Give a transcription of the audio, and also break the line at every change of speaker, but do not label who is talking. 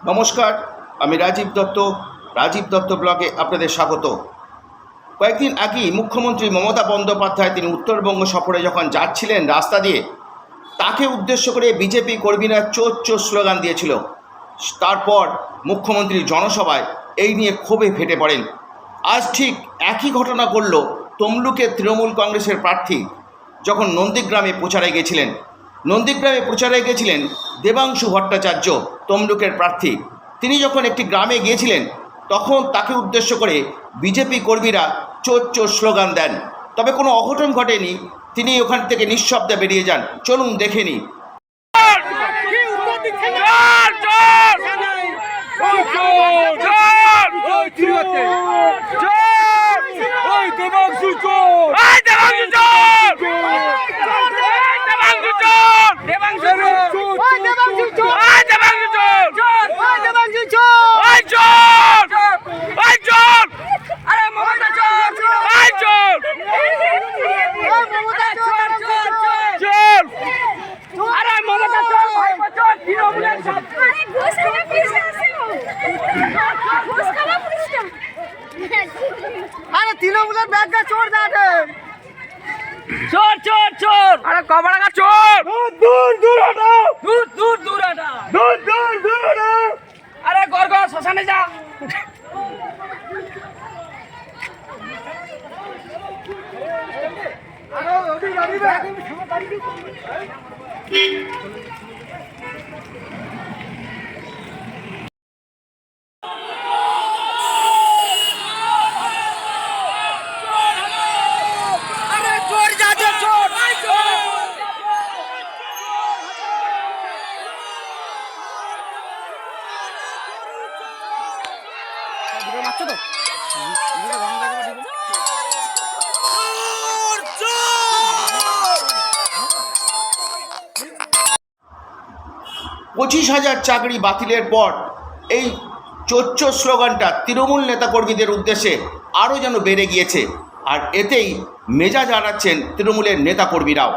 নমস্কার, আমি রাজীব দত্ত রাজীব দত্ত ব্লগে আপনাদের স্বাগত। কয়েকদিন আগেই মুখ্যমন্ত্রী মমতা বন্দ্যোপাধ্যায় তিনি উত্তরবঙ্গ সফরে যখন যাচ্ছিলেন রাস্তা দিয়ে, তাকে উদ্দেশ্য করে বিজেপি কর্মীরা চোর চোর স্লোগান দিয়েছিল। তারপর মুখ্যমন্ত্রী জনসভায় এই নিয়ে ক্ষোভে ফেটে পড়েন। আজ ঠিক একই ঘটনা ঘটল তমলুকের তৃণমূল কংগ্রেসের প্রার্থী যখন নন্দীগ্রামে প্রচারে গেছিলেন। নন্দীগ্রামে প্রচারে গেছিলেন দেবাংশু ভট্টাচার্য তমলুকের প্রার্থী তিনি যখন একটি গ্রামে গিয়েছিলেন তখন তাকে উদ্দেশ্য করে বিজেপি কর্মীরা চোর চোর স্লোগান দেন তবে কোনো অঘটন ঘটেনি তিনি ওখান থেকে নিঃশব্দে বেরিয়ে যান চলুন দেখে নিই
ব্যাগটা চোর যাবে
চোর চোর চোর। আরে আগা চোর।
দূর দূর হটাও
দূর দূর দূর এটা
দূর দূর দূর হটাও
আরে গর গর শ্মশানে যা।
আরে ওদি গাড়ি ব্যাগ
আরে চোর যাচ্ছে চোর
পঁচিশ হাজার চাকরি বাতিলের পর এই চোচ্চোর স্লোগানটা তৃণমূল নেতাকর্মীদের উদ্দেশ্যে আরও যেন বেড়ে গিয়েছে। আর এতেই মেজাজ হারাচ্ছেন তৃণমূলের নেতাকর্মীরাও।